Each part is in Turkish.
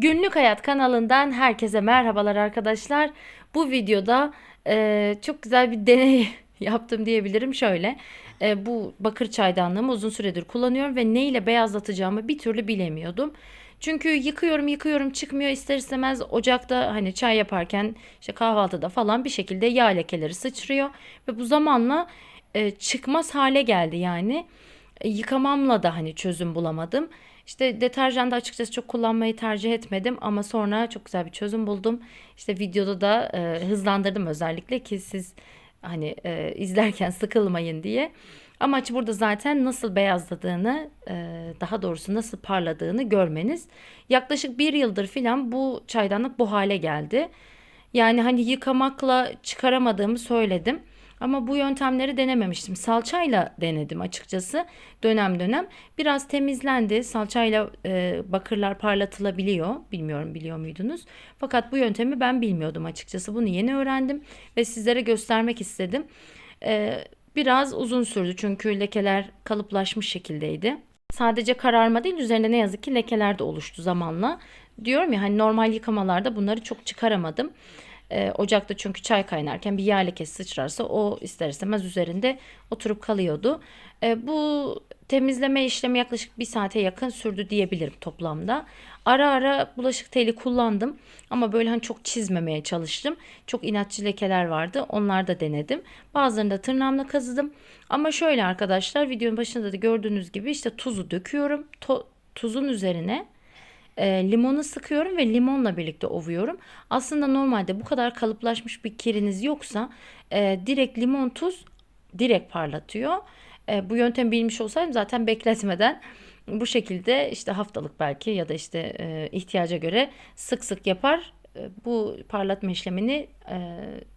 Günlük Hayat kanalından herkese merhabalar arkadaşlar. Bu videoda e, çok güzel bir deney yaptım diyebilirim. Şöyle e, bu bakır çaydanlığımı uzun süredir kullanıyorum ve ne ile beyazlatacağımı bir türlü bilemiyordum. Çünkü yıkıyorum yıkıyorum çıkmıyor ister istemez ocakta hani çay yaparken işte kahvaltıda falan bir şekilde yağ lekeleri sıçrıyor ve bu zamanla e, çıkmaz hale geldi yani. E, yıkamamla da hani çözüm bulamadım. İşte deterjan da açıkçası çok kullanmayı tercih etmedim ama sonra çok güzel bir çözüm buldum. İşte videoda da e, hızlandırdım özellikle ki siz hani e, izlerken sıkılmayın diye. Amaç burada zaten nasıl beyazladığını, e, daha doğrusu nasıl parladığını görmeniz. Yaklaşık bir yıldır filan bu çaydanlık bu hale geldi. Yani hani yıkamakla çıkaramadığımı söyledim. Ama bu yöntemleri denememiştim. Salçayla denedim açıkçası dönem dönem. Biraz temizlendi. Salçayla e, bakırlar parlatılabiliyor. Bilmiyorum biliyor muydunuz? Fakat bu yöntemi ben bilmiyordum açıkçası. Bunu yeni öğrendim ve sizlere göstermek istedim. E, biraz uzun sürdü çünkü lekeler kalıplaşmış şekildeydi. Sadece kararma değil üzerinde ne yazık ki lekeler de oluştu zamanla. Diyorum ya hani normal yıkamalarda bunları çok çıkaramadım. E, ocakta çünkü çay kaynarken bir yağ lekesi sıçrarsa o ister istemez üzerinde oturup kalıyordu. E, bu temizleme işlemi yaklaşık bir saate yakın sürdü diyebilirim toplamda. Ara ara bulaşık teli kullandım ama böyle hani çok çizmemeye çalıştım. Çok inatçı lekeler vardı. Onları da denedim. Bazılarını da tırnağımla kazıdım. Ama şöyle arkadaşlar videonun başında da gördüğünüz gibi işte tuzu döküyorum. To- tuzun üzerine e, limonu sıkıyorum ve limonla birlikte ovuyorum. Aslında normalde bu kadar kalıplaşmış bir kiriniz yoksa e, direkt limon tuz direkt parlatıyor. E, bu yöntem bilmiş olsaydım zaten bekletmeden bu şekilde işte haftalık belki ya da işte e, ihtiyaca göre sık sık yapar e, bu parlatma işlemini e,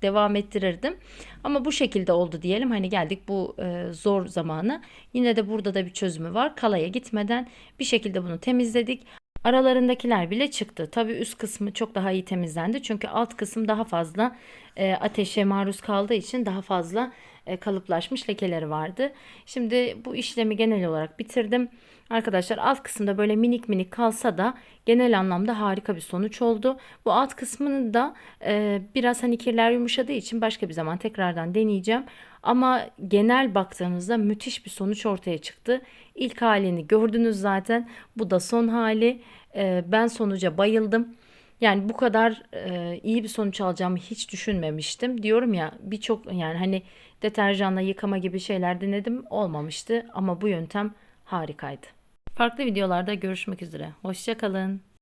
devam ettirirdim. Ama bu şekilde oldu diyelim. Hani geldik bu e, zor zamanı. Yine de burada da bir çözümü var. Kalaya gitmeden bir şekilde bunu temizledik. Aralarındakiler bile çıktı. Tabii üst kısmı çok daha iyi temizlendi. Çünkü alt kısım daha fazla e, ateşe maruz kaldığı için daha fazla e, kalıplaşmış lekeleri vardı. Şimdi bu işlemi genel olarak bitirdim. Arkadaşlar alt kısımda böyle minik minik kalsa da genel anlamda harika bir sonuç oldu. Bu alt kısmını da e, biraz hani kirler yumuşadığı için başka bir zaman tekrardan deneyeceğim. Ama genel baktığımızda müthiş bir sonuç ortaya çıktı. İlk halini gördünüz zaten. Bu da son hali. E, ben sonuca bayıldım. Yani bu kadar e, iyi bir sonuç alacağımı hiç düşünmemiştim. Diyorum ya birçok yani hani deterjanla yıkama gibi şeyler denedim olmamıştı ama bu yöntem harikaydı. Farklı videolarda görüşmek üzere. Hoşçakalın.